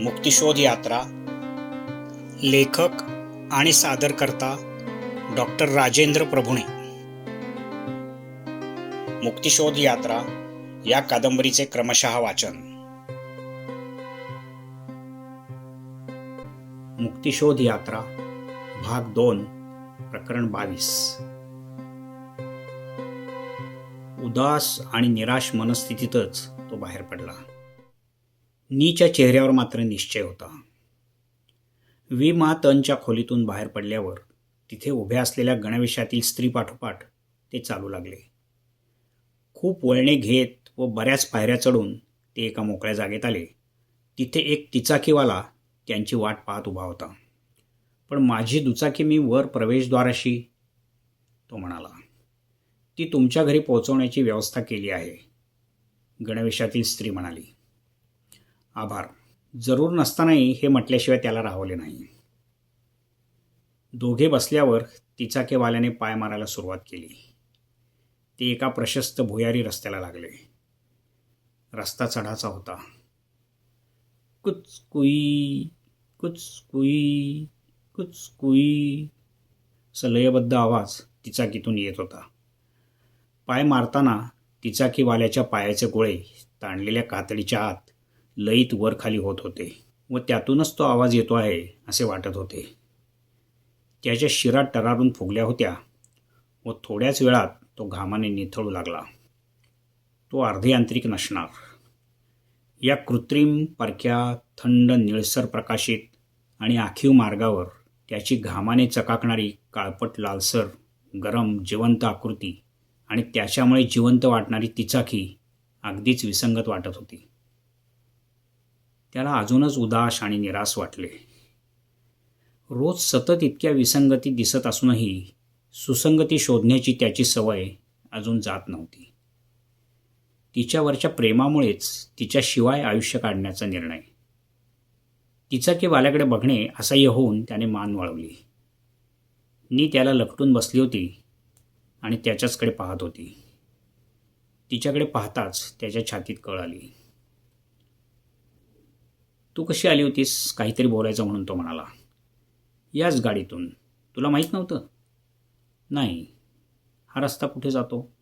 मुक्तिशोध यात्रा लेखक आणि सादरकर्ता डॉक्टर राजेंद्र प्रभुणे. मुक्तिशोध यात्रा या कादंबरीचे क्रमशः वाचन. मुक्तिशोध यात्रा भाग दोन प्रकरण बावीस. उदास आणि निराश मनस्थितीतच तो बाहेर पडला. नीच्या चेहऱ्यावर मात्र निश्चय होता. विमा तनच्या खोलीतून बाहेर पडल्यावर तिथे उभ्या असलेल्या गणवेशातील स्त्रीपाठोपाठ ते चालू लागले. खूप वळणे घेत व बऱ्याच पायऱ्या चढून ते एका मोकळ्या जागेत आले. तिथे एक तिचाकीवाला त्यांची वाट पाहत उभा होता. पण माझी दुचाकी मी वर प्रवेशद्वाराशी तो म्हणाला. ती तुमच्या घरी पोहोचवण्याची व्यवस्था केली आहे गणवेशातील स्त्री म्हणाली. आभार. जरूर नसतानाही हे म्हटल्याशिवाय त्याला राहवले नाही. दोघे बसल्यावर तिचाकेवाल्याने पाय मारायला सुरुवात केली. ते एका प्रशस्त भुयारी रस्त्याला लागले. रस्ता चढाचा होता. कुच कुई कुच कुई कुच कुई सलयबद्ध आवाज तिचाकीतून येत होता. पाय मारताना तिचाकीवाल्याच्या पायाचे गोळे ताणलेल्या कातडीच्या आत लईत वर खाली होत होते व त्यातूनच तो आवाज येतो आहे असे वाटत होते. त्याच्या शिरा टरारून फुगल्या होत्या व थोड्याच वेळात तो घामाने निथळू लागला. तो अर्धयांत्रिक नसणार. या कृत्रिम परक्या थंड निळसर प्रकाशित आणि आखीव मार्गावर त्याची घामाने चकाकणारी काळपट लालसर गरम जिवंत आकृती आणि त्याच्यामुळे जिवंत वाटणारी तिचाकी अगदीच विसंगत वाटत होती. त्याला अजूनच उदास आणि निराश वाटले. रोज सतत इतक्या विसंगती दिसत असूनही सुसंगती शोधण्याची त्याची सवय अजून जात नव्हती. तिच्यावरच्या प्रेमामुळेच तिच्याशिवाय आयुष्य काढण्याचा निर्णय. तिचाकीवाल्याकडे बघणे असह्य होऊन त्याने मान वळवली. नी त्याला लपटून बसली होती आणि त्याच्याचकडे पाहत होती. तिच्याकडे पाहताच त्याच्या छातीत कळ आली. तू कशी आली होतीस? काहीतरी बोलायचं म्हणून तो म्हणाला. याच गाडीतून. तुला माहीत नव्हतं? नाही. हा रस्ता कुठे जातो?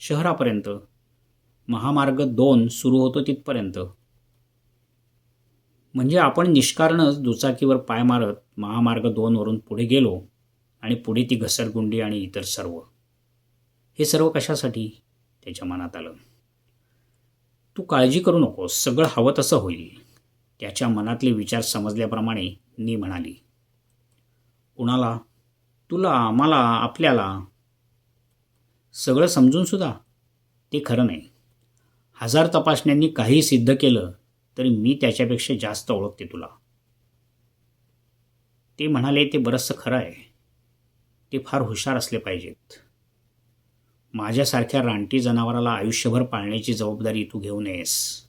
शहरापर्यंत. महामार्ग दोन सुरू होतो तिथपर्यंत. म्हणजे आपण निष्कारणच दुचाकीवर पाय मारत महामार्ग दोनवरून पुढे गेलो आणि पुढे ती घसरगुंडी आणि इतर सर्व. हे सर्व कशासाठी? त्याच्या मनात आलं. तू काळजी करू नकोस. सगळं हवं तसं होईल. त्याच्या मनातले विचार समजल्याप्रमाणे नी म्हणाली कुणाला? तुला? मला आपल्याला? सगळं समजूनसुद्धा ते खरं नाही. हजार तपासण्यांनी काही सिद्ध केलं तरी मी त्याच्यापेक्षा जास्त ओळखते तुला. ते म्हणाले ते बरंचसं खरं आहे. ते फार हुशार असले पाहिजेत. माझ्यासारख्या रानटी जनावराला आयुष्यभर पाळण्याची जबाबदारी तू घेऊ नयेस.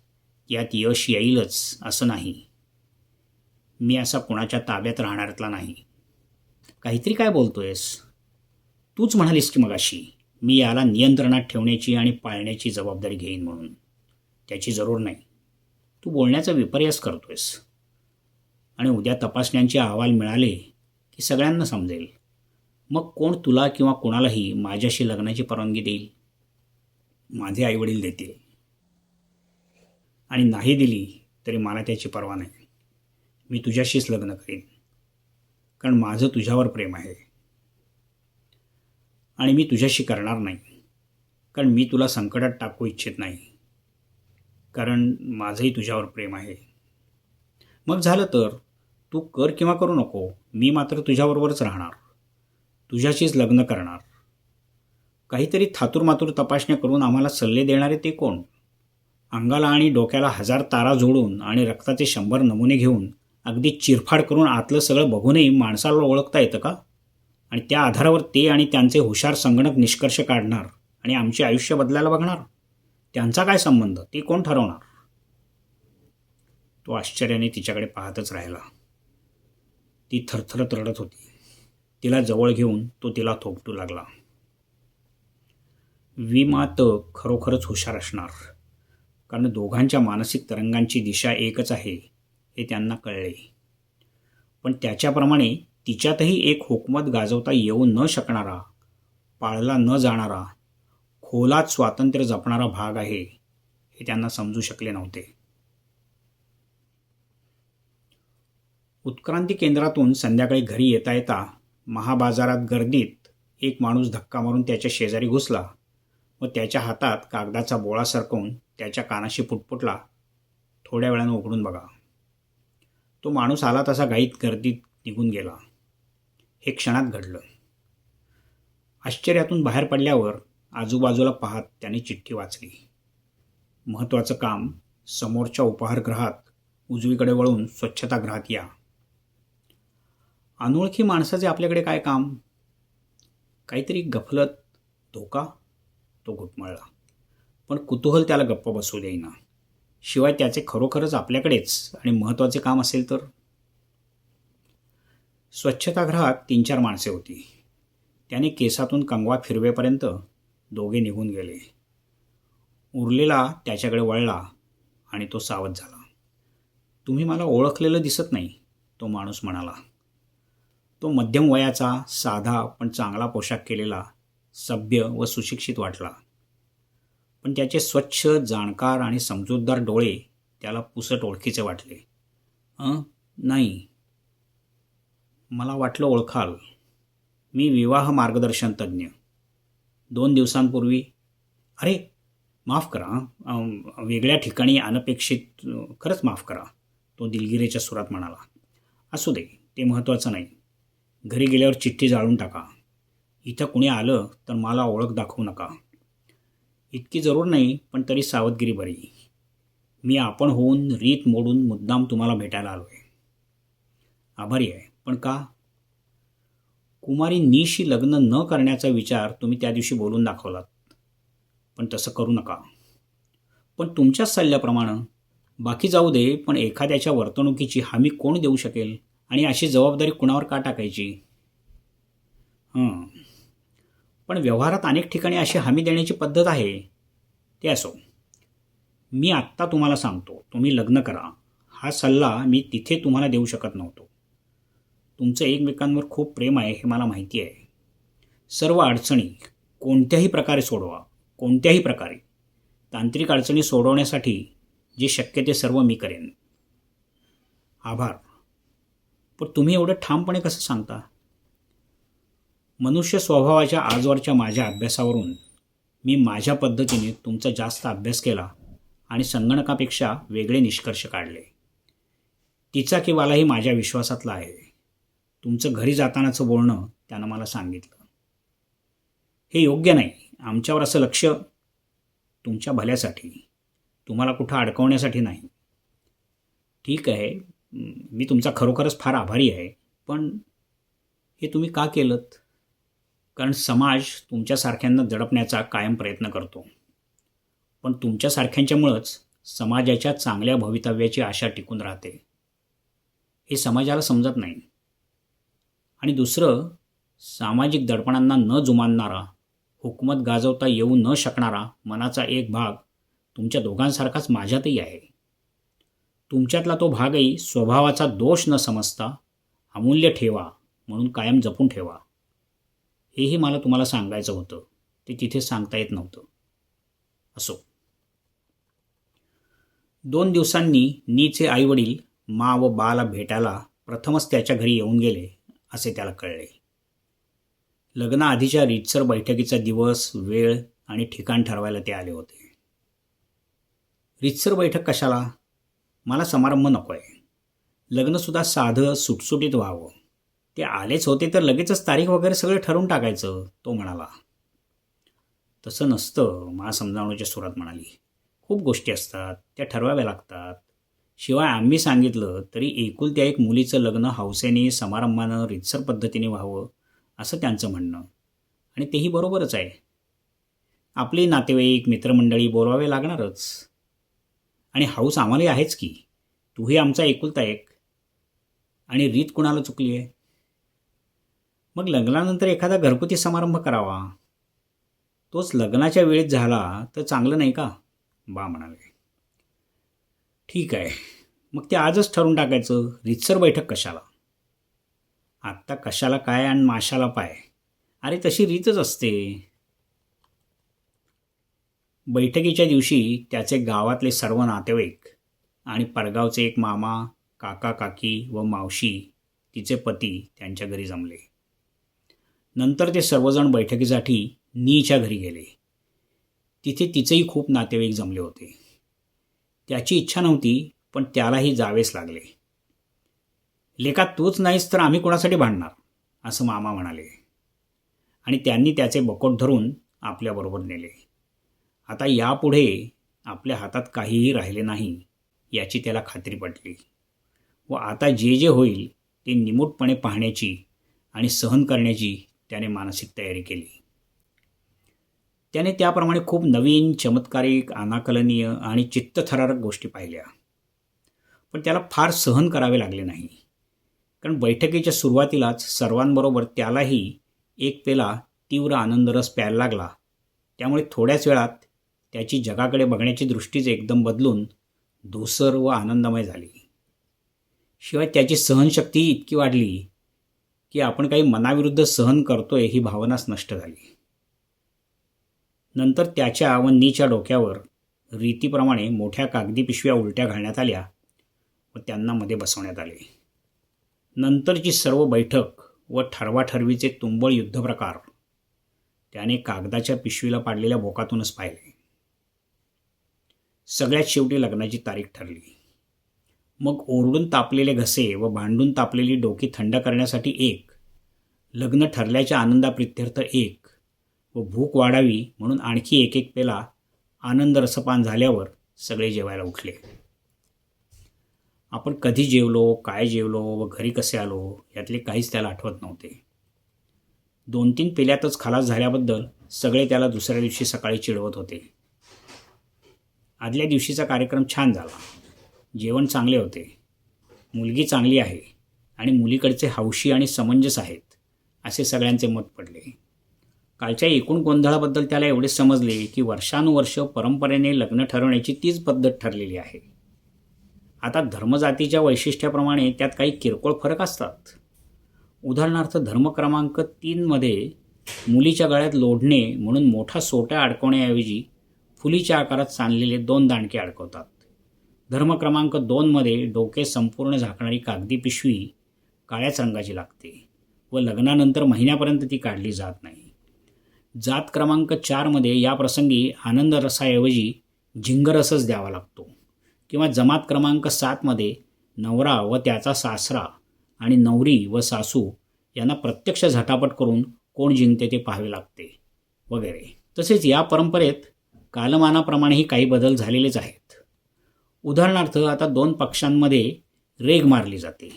यात यश येईलच असं नाही. मी असा कुणाच्या ताब्यात राहणाऱ्यातला नाही. काहीतरी काय बोलतोयस? तूच म्हणालीस की मगाशी मी याला नियंत्रणात ठेवण्याची आणि पाळण्याची जबाबदारी घेईन म्हणून. त्याची जरूर नाही. तू बोलण्याचा विपर्यास करतोयस. आणि उद्या तपासण्यांचे अहवाल मिळाले की सगळ्यांना समजेल. मग कोण तुला किंवा कोणालाही माझ्याशी लग्नाची परवानगी देईल? माझे आईवडील देतील. आणि नाही दिली तरी मला त्याची पर्वा नाही. मी तुझ्याशीच लग्न करीन. कारण माझं तुझ्यावर प्रेम आहे. आणि मी तुझ्याशी करणार नाही. कारण मी तुला संकटात टाकू इच्छित नाही. कारण माझंही तुझ्यावर प्रेम आहे. मग झालं तर तू कर किंवा करू नको. मी मात्र तुझ्याबरोबरच राहणार. तुझ्याशीच लग्न करणार. काहीतरी थातूरमातूर तपासण्या करून आम्हाला सल्ले देणारे ते कोण? अंगाला आणि डोक्याला हजार तारा जोडून आणि रक्ताचे शंभर नमुने घेऊन अगदी चिरफाड करून आतलं सगळं बघूनही माणसाला ओळखता येतं का? आणि त्या आधारावर ते आणि त्यांचे हुशार संगणक निष्कर्ष काढणार आणि आमचे आयुष्य बदलायला बघणार? त्यांचा काय संबंध? ते कोण ठरवणार? तो आश्चर्याने तिच्याकडे पाहतच राहिला. ती थरथरत रडत होती. तिला जवळ घेऊन तो तिला थोपटू लागला. विमा तर खरोखरच हुशार असणार. कारण दोघांच्या मानसिक तरंगांची दिशा एकच आहे हे त्यांना कळले. पण त्याच्याप्रमाणे तिच्यातही एक हुकमत गाजवता येऊ न शकणारा पाळला न जाणारा खोलात स्वातंत्र्य जपणारा भाग आहे हे त्यांना समजू शकले नव्हते. उत्क्रांती केंद्रातून संध्याकाळी घरी येता येता महाबाजारात गर्दीत एक माणूस धक्का मारून त्याच्या शेजारी घुसला. व त्याच्या हातात कागदाचा बोळा सरकवून त्याच्या कानाशी पुटपुटला थोड्या वेळानं उघडून बघा. तो माणूस आला तसा गाईत गर्दीत निघून गेला. हे क्षणात घडलं. आश्चर्यातून बाहेर पडल्यावर आजूबाजूला पाहत त्याने चिठ्ठी वाचली. महत्त्वाचं काम समोरच्या उपहारगृहात उजवीकडे वळून स्वच्छतागृहात या. अनोळखी माणसाचे आपल्याकडे काय काम? काहीतरी गफलत धोका? तो घुटमळला. पण कुतूहल त्याला गप्प बसू देईना. शिवाय त्याचे खरोखरच आपल्याकडेच आणि महत्त्वाचे काम असेल तर? स्वच्छतागृहात तीन चार माणसे होती. त्याने केसातून कंगवा फिरवेपर्यंत दोघे निघून गेले. उरलेला त्याच्याकडे वळला आणि तो सावध झाला. तुम्ही मला ओळखलेलं दिसत नाही तो माणूस म्हणाला. तो मध्यम वयाचा साधा पण चांगला पोशाख केलेला सभ्य व सुशिक्षित वाटला. पण त्याचे स्वच्छ जाणकार आणि समजूतदार डोळे त्याला पुसट ओळखीचे वाटले. अं? नाही. मला वाटलं ओळखाल. मी विवाह मार्गदर्शन तज्ज्ञ दोन दिवसांपूर्वी अरे माफ करा. वेगळ्या ठिकाणी अनपेक्षित खरंच माफ करा तो दिलगिरीच्या सुरात म्हणाला. असू दे ते महत्त्वाचं नाही. घरी गेल्यावर चिठ्ठी जाळून टाका. इथं कुणी आलं तर मला ओळख दाखवू नका. इतकी जरूर नाही पण तरी सावधगिरी बरी. मी आपण होऊन रीत मोडून मुद्दाम तुम्हाला भेटायला आलो आहे आभारी आहे. पण का? कुमारी नीशी लग्न न करण्याचा विचार तुम्ही त्या दिवशी बोलून दाखवलात. पण तसं करू नका. पण तुमच्याच सल्ल्याप्रमाणे बाकी जाऊ दे पण एखाद्याच्या वर्तणुकीची हमी कोण देऊ शकेल? आणि अशी जबाबदारी कुणावर का टाकायची? हां. पण व्यवहारात अनेक ठिकाणी अशी हमी देण्याची पद्धत आहे. ते असो. मी आत्ता तुम्हाला सांगतो. तुम्ही लग्न करा. हा सल्ला मी तिथे तुम्हाला देऊ शकत नव्हतो. तुमचं एकमेकांवर खूप प्रेम आहे हे मला माहिती आहे. सर्व अडचणी कोणत्याही प्रकारे सोडवा. कोणत्याही प्रकारे. तांत्रिक अडचणी सोडवण्यासाठी जे शक्य ते सर्व मी करेन. आभार. पण तुम्ही एवढं ठामपणे कसं सांगता? मनुष्य स्वभावाच्या आजवरच्या माझ्या अभ्यासावरून मी माझ्या पद्धतीने तुमचा जास्त अभ्यास केला आणि संगणकापेक्षा वेगळे निष्कर्ष काढले. तिचा किवालाही माझ्या विश्वासातला आहे. तुमचं घरी जातानाचं बोलणं त्यानं मला सांगितलं. हे योग्य नाही. आमच्यावर असं लक्ष तुमच्या भल्यासाठी तुम्हाला कुठं अडकवण्यासाठी नाही. ठीक आहे. मी तुमचा खरोखरच फार आभारी आहे. पण हे तुम्ही का केलं कारण समाज तुमच्यासारख्यांना दडपण्याचा कायम प्रयत्न करतो. पण तुमच्यासारख्यांच्यामुळंच समाजाच्या चांगल्या भवितव्याची आशा टिकून राहते. हे समाजाला समजत नाही. आणि दुसरं सामाजिक दडपणांना न जुमानणारा हुकमत गाजवता येऊ न शकणारा मनाचा एक भाग तुमच्या दोघांसारखाच माझ्यातही आहे. तुमच्यातला तो भागही स्वभावाचा दोष न समजता अमूल्य ठेवा म्हणून कायम जपून ठेवा. हेही मला तुम्हाला सांगायचं होतं. ते तिथे सांगता येत नव्हतं. असो. दोन दिवसांनी नीचे आईवडील मा व बाला भेटायला प्रथमच त्याच्या घरी येऊन गेले असे त्याला कळले. लग्नाआधीच्या रीतसर बैठकीचा दिवस वेळ आणि ठिकाण ठरवायला ते आले होते. रीतसर बैठक कशाला? मला समारंभ नको आहे लग्नसुद्धा साधं सुटसुटीत व्हावं. ते आलेच होते तर लगेचच तारीख वगैरे सगळं ठरवून टाकायचं तो म्हणाला. तसं नसतं मा समजावण्याच्या सुरात म्हणाली. खूप गोष्टी असतात त्या ठरवाव्या लागतात. शिवाय आम्ही सांगितलं तरी एकुलत्या एक मुलीचं लग्न हौसेने समारंभानं रितसर पद्धतीने व्हावं असं त्यांचं म्हणणं. आणि तेही बरोबरच आहे. आपली नातेवाईक मित्रमंडळी बोलवावे लागणारच. आणि हाऊस आम्हालाही आहेच की तूही आमचा एकुलता एक. आणि रीत कुणाला चुकली आहे मग लग्नानंतर एखादा घरगुती समारंभ करावा. तोच लग्नाच्या वेळेत झाला तर चांगलं नाही का? बा म्हणाले. ठीक आहे. मग ते आजच ठरवून टाकायचं. रितसर बैठक कशाला? आत्ता कशाला काय आणि माशाला पाय? अरे तशी रीतच असते. बैठकीच्या दिवशी त्याचे गावातले सर्व नातेवाईक आणि परगावचे एक मामा काका काकी व मावशी तिचे पती त्यांच्या घरी जमले. नंतर ते सर्वजण बैठकीसाठी नीच्या घरी गेले. तिथे तिचेही खूप नातेवाईक जमले होते. त्याची इच्छा नव्हती पण त्यालाही जावेच लागले. लेखा तूच नाहीस तर आम्ही कोणासाठी भांडणार? असं मामा म्हणाले. आणि त्यांनी त्याचे बकोट धरून आपल्याबरोबर नेले. आता यापुढे आपल्या हातात काहीही राहिले नाही याची त्याला खात्री पटली. व आता जे जे होईल ते निमूटपणे पाहण्याची आणि सहन करण्याची त्याने मानसिक तयारी केली. त्याने त्याप्रमाणे खूप नवीन चमत्कारिक अनाकलनीय आणि चित्तथरारक गोष्टी पाहिल्या. पण त्याला फार सहन करावे लागले नाही. कारण बैठकीच्या सुरुवातीलाच सर्वांबरोबर त्यालाही एक पेला तीव्र आनंदरस प्यायला लागला. त्यामुळे थोड्याच वेळात त्याची जगाकडे बघण्याची दृष्टीच एकदम बदलून धूसर व आनंदमय झाली. शिवाय त्याची सहनशक्ती इतकी वाढली की आपण काही मनाविरुद्ध सहन करतोय ही भावनाच नष्ट झाली. नंतर त्याच्या व नीच्या डोक्यावर रीतीप्रमाणे मोठ्या कागदी पिशव्या उलट्या घालण्यात आल्या व त्यांना मध्ये बसवण्यात आले. नंतरची सर्व बैठक व ठरवाठरवीचे तुंबळ युद्धप्रकार त्याने कागदाच्या पिशवीला पाडलेल्या बोकातूनच पाहिले. सगळ्यात शेवटी लग्नाची तारीख ठरली. मग ओरडून तापलेले घसे व भांडून तापलेली डोकी थंड करण्यासाठी एक लग्न ठरल्याच्या आनंदाप्रित्यर्थ एक व भूक वाढावी म्हणून आणखी एक एक पेला आनंद रसपान झाल्यावर सगळे जेवायला उठले. आपण कधी जेवलो काय जेवलो व घरी कसे आलो यातले काहीच त्याला आठवत नव्हते. दोन तीन पेल्यातच खलास झाल्याबद्दल सगळे त्याला दुसऱ्या दिवशी सकाळी चिडवत होते. आदल्या दिवशीचा कार्यक्रम छान झाला. जेवण चांगले होते. मुलगी चांगली आहे आणि मुलीकडचे हौशी आणि समंजस आहेत. असे सगळ्यांचे मत पडले. कालच्या एकूण गोंधळाबद्दल त्याला एवढे समजले की वर्षानुवर्ष परंपरेने लग्न ठरवण्याची तीच पद्धत ठरलेली आहे. आता धर्मजातीच्या वैशिष्ट्याप्रमाणे त्यात काही किरकोळ फरक असतात. उदाहरणार्थ धर्म क्रमांक तीनमध्ये मुलीच्या गळ्यात लोढणे म्हणून मोठा सोटा अडकवण्याऐवजी फुलीच्या आकारात सांडलेले दोन दांडके अडकवतात. धर्म क्रमांक दोनमध्ये डोके संपूर्ण झाकणारी कागदी पिशवी काळ्याच रंगाची लागते. व लग्नानंतर महिन्यापर्यंत ती काढली जात नाही. जात क्रमांक चारमध्ये या प्रसंगी आनंद रसाऐवजी झिंगरसच द्यावा लागतो किंवा जमात क्रमांक सातमध्ये नवरा व त्याचा सासरा आणि नवरी व सासू यांना प्रत्यक्ष झटापट करून कोण जिंकते ते पाहावे लागते वगैरे. तसेच या परंपरेत कालमानाप्रमाणेही काही बदल झालेलेच आहेत. उदाहरणार्थ आता दोन पक्षांमध्ये रेग मारली जाते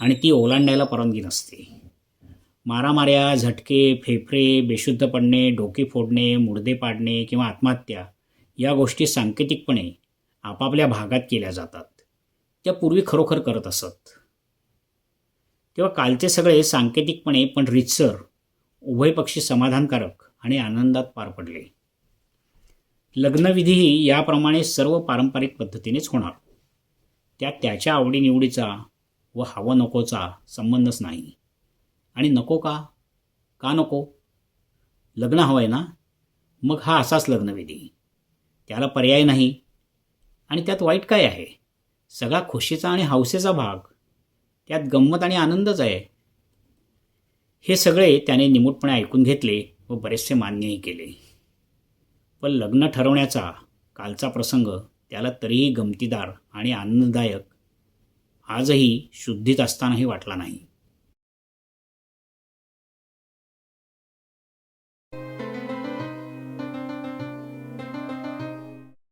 आणि ती ओलांडायला परवानगी नसते. मारामाऱ्या झटके फेफरे बेशुद्ध पडणे डोके फोडणे मुडदे पाडणे किंवा आत्महत्या या गोष्टी सांकेतिकपणे आपापल्या भागात केल्या जातात. त्या पूर्वी खरोखर करत असत. तेव्हा कालचे सगळे सांकेतिकपणे पण रितसर उभयपक्षी समाधानकारक आणि आनंदात पार पडले. लग्नविधीही याप्रमाणे सर्व पारंपरिक पद्धतीनेच होणार. त्यात त्याच्या आवडीनिवडीचा व हवा नकोचा संबंधच नाही. आणि नको का? का नको? लग्न हवं आहे ना? मग हा असाच लग्नविधी त्याला पर्याय नाही. आणि त्यात वाईट काय आहे? सगळा खुशीचा आणि हौसेचा भाग. त्यात गंमत आणि आनंदच आहे. हे सगळे त्याने निमूटपणे ऐकून घेतले व बरेचसे मान्यही केले. पण लग्न ठरवण्याचा कालचा प्रसंग त्याला तरीही गमतीदार आणि आनंददायक आजही शुद्धीत असतानाही वाटला नाही.